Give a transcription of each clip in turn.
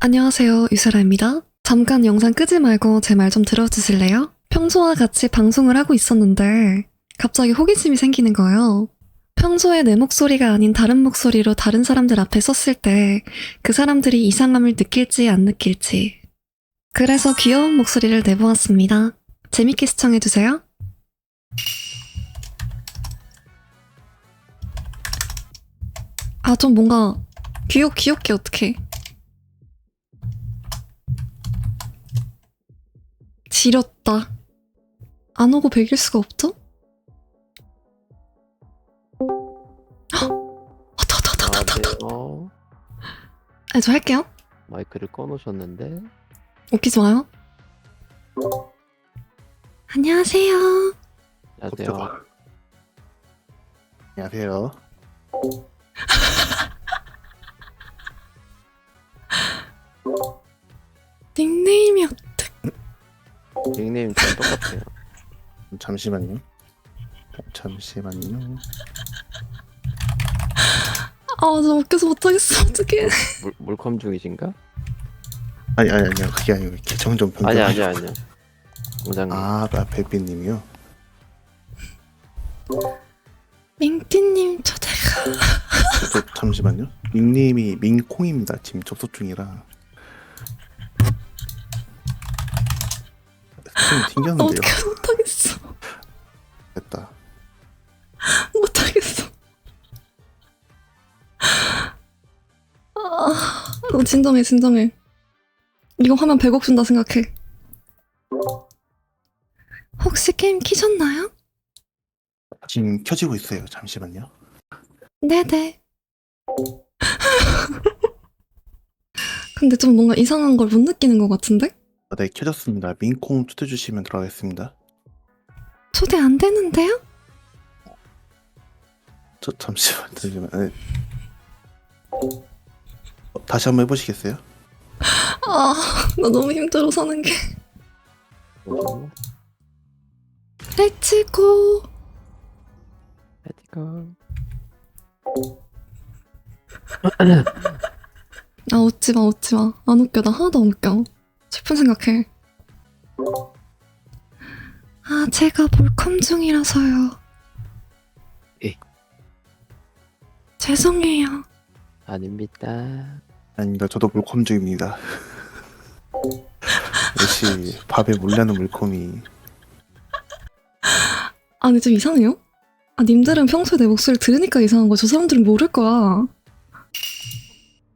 안녕하세요, 유세라입니다. 잠깐 영상 끄지 말고 제 말 좀 들어주실래요? 평소와 같이 방송을 하고 있었는데 갑자기 호기심이 생기는 거예요. 평소에 내 목소리가 아닌 다른 목소리로 다른 사람들 앞에 썼을 때 그 사람들이 이상함을 느낄지 안 느낄지. 그래서 귀여운 목소리를 내보았습니다. 재밌게 시청해주세요. 아, 좀 뭔가 귀엽, 귀엽게 어떡해. 지렸다. 안 오고 베길 수가 없죠? 헉! 왔다, 왔다, 왔다, 왔다, 왔다. 어, 네, 저 할게요. 마이크를 꺼놓으셨는데 웃기지 마요. 안녕하세요. 안녕하세요. 안녕하세요. 닉네임이. 닉네임 좀 똑같아요. 잠시만요. 잠시만요. 아, 저 웃겨서 못하겠어. 어떡해. 물, 물컴 중이신가? 아니 아니 아니요 그게 아니고 계정 좀 변경. 아니 아니 아니요. 공장님. 아, 아 백비님이요. 민트님 초대가... 저, 잠시만요. 닉네임이 민콩입니다. 지금 접속 중이라. 좀 튕겼는데요. 어떻게 못하겠어. 됐다. 못하겠어. 아, 너 진정해, 진정해. 이거 하면 100억 준다 생각해. 혹시 게임 키셨나요? 지금 켜지고 있어요. 잠시만요. 네네. 근데 좀 뭔가 이상한 걸 못 느끼는 것 같은데? 아, 네 켜졌습니다. 민콩 초대 주시면 들어가겠습니다. 초대 안 되는데요? 저 잠시만 잠시만. 네. 어, 다시 한번 해보시겠어요? 아, 나 너무 힘들어 사는 게. 렛츠고. 에티컬. 아, 웃지 마, 웃지 마. 안 웃겨. 나 하나도 안 웃겨. 슬픈 생각해. 아, 제가 몰컴 중이라서요. 에. 죄송해요. 아닙니다. 아닙니다. 저도 물콤 중입니다. 역시 밥에 물려는 물콤이 아, 근데 좀 이상해요? 아, 님들은 평소에 내 목소리 들으니까 이상한 거야. 저 사람들은 모를 거야.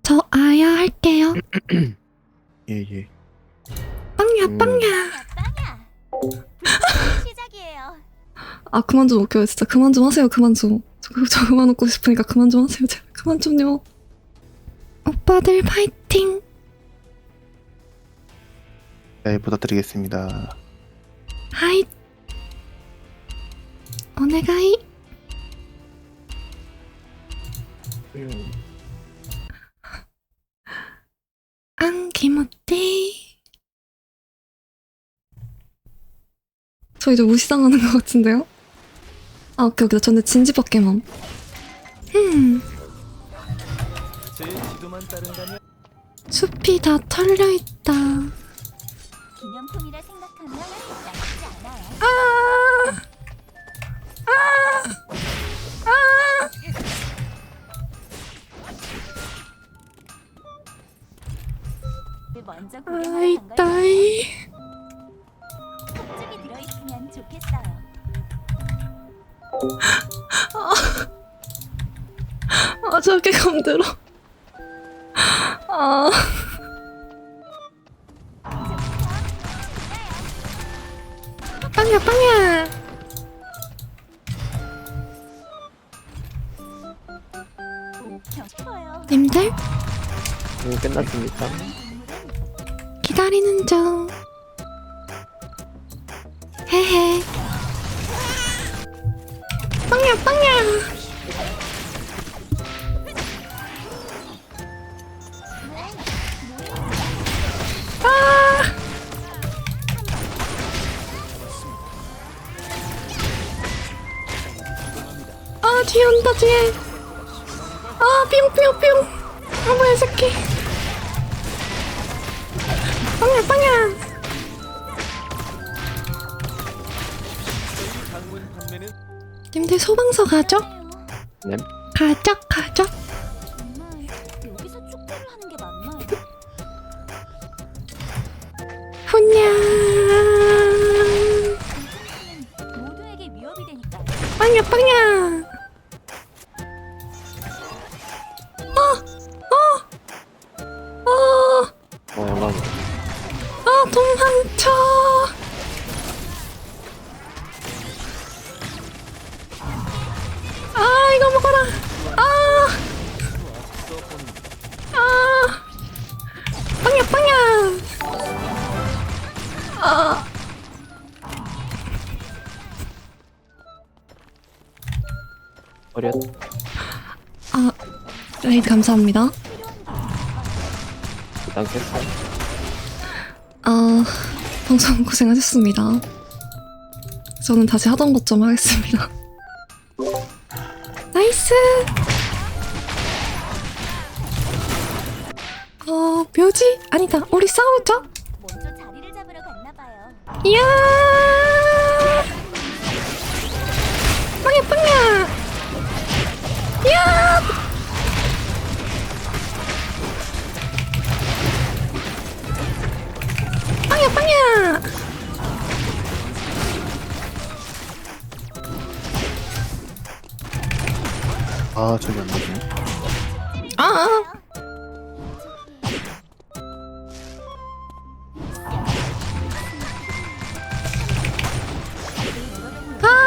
저 아야 할게요. 예 예. 빵야, 음. 빵야. 빵야. 시작이에요. 아, 그만 좀 웃겨요. 진짜 그만 좀 하세요. 그만 좀. 저, 그- 저 그만 웃고 싶으니까 그만 좀 하세요. 제발 그만 좀요. 오빠들 파이팅! 네 부탁드리겠습니다. 하이. 오네가이. 안 기모띠. 저 이제 무시당하는 것 같은데요? 아, 오케이, 오케이. 저는 진지밖에만. 음. 숲이 다 털려있다. 기념품이라 생각하면 나쁘지 않아요. 아! 먼저 아이, 구경하러 간 따이. 아, 저렇게 감들어. 아. 빵야, 빵야. 님들, 음, 끝났습니까? 기다리는 중. 뒤에 온다, 뒤에. 아, 뿅뿅뿅. 아, 뭐야, 이 새끼. 빵야 빵야 님들 소방서 가죠? 네. 가죠 가죠 정말 여기서 축구를 하는 게 맞나요? 훈냐 모두에게 위협이 되니까 빵야 빵야 어렸. 아, 레이드 감사합니다. 일단 깼어. 아, 방송 고생하셨습니다. 저는 다시 하던 것 좀 하겠습니다. 나이스! 어, 묘지? 아니다, 우리 싸우죠? 이야! 빵야, 빵야! 이야! 빵야, 빵야! 아 저기 안 맞네. 아, 아,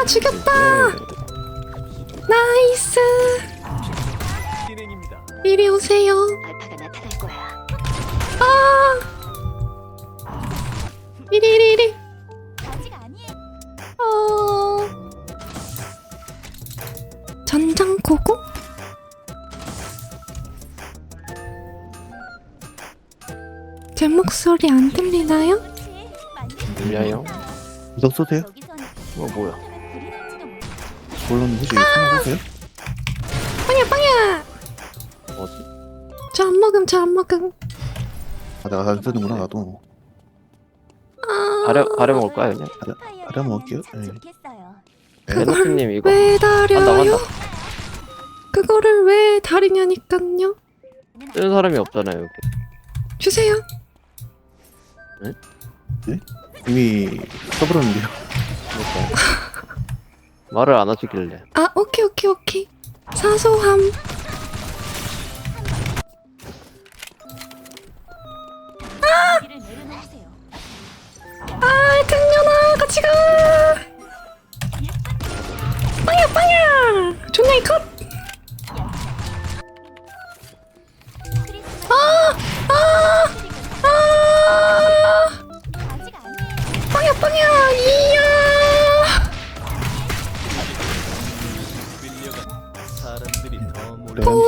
죽였다! 나이스! 이리 오세요. 알파가 나타날 거야. 아! 이리, 이리, 이리. 아직 아니에요. 어... 전장 고고? 제 목소리 안 들리나요? 만들 들려요? 무적 쏘세요? 어 뭐야? 물론 혹시 쏘세요? 빵야 빵야! 뭐지? 저 안 먹음 저 안 먹음 아 내가 안 쓰는구나 나도. 아... 가려 가려 먹을까요 그냥? 파이어를 가려 먹을게요. 참 예. 좋겠어요. 레노스님 이거 왜 한다 다려요? 그거를 왜 다리냐니깐요 쓰는 사람이 없잖아요 여기. 주세요 이미 써버렸는데요. 그러니까. 말을 안 하시길래. 아 오케이 오케이 오케이 사소함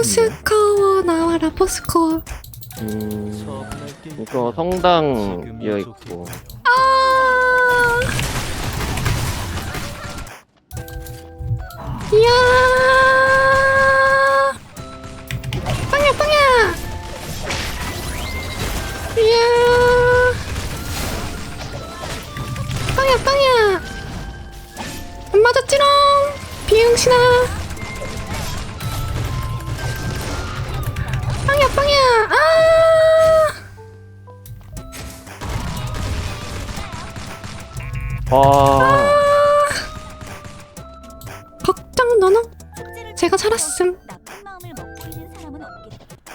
포스코어 나와라 포스코어. 음. 이거 성당 비어 있고. 아! 이야! 빵야 빵야! 이야! 빵야 빵야! 안 맞았지롱! 비응신아 와. 걱정 너너 제가 살았음. 나쁜 마음을 사람은.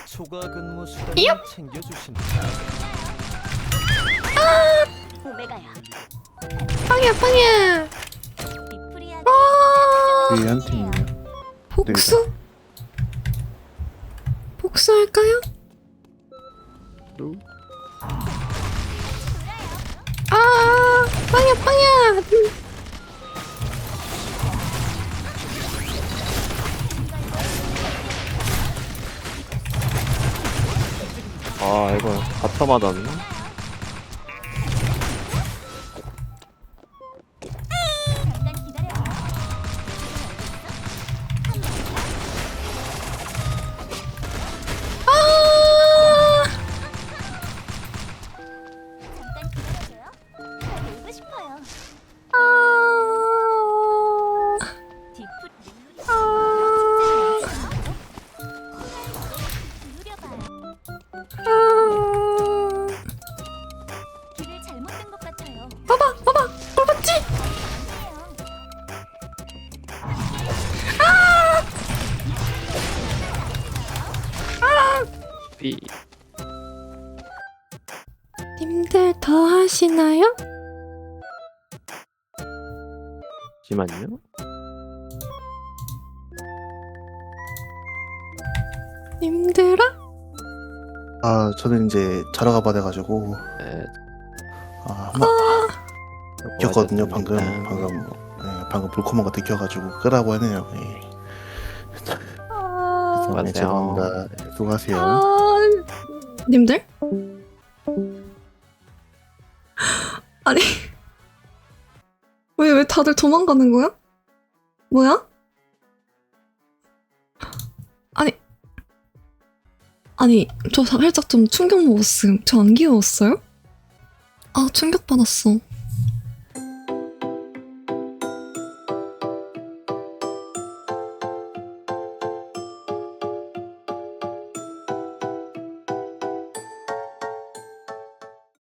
초과 근무 수당 얍! 챙겨주신다. 오메가야. 빵야 빵야 리프리아. 아 위에 한 팀이네요. 복수 복수할까요? 아 빵야 빵야 아 이거 가차 맞았네. 비. 님들 더 하시나요? 잠시만요. 님들아? 아 저는 이제 자러 가봐야가지고 네, 아 뭐, 어. 한번 꼈거든요 뭐 방금 방금 예, 방금 불코마가 느껴가지고 끄라고 하네요. 예. 네. 아, 네, 맞아요. 죄송합니다. 수고하세요. 네, 아, 님들? 아니 왜 왜 다들 도망가는 거야? 뭐야? 아니 아니 저 살짝 좀 충격 먹었음. 저 안 귀여웠어요? 아 충격 받았어.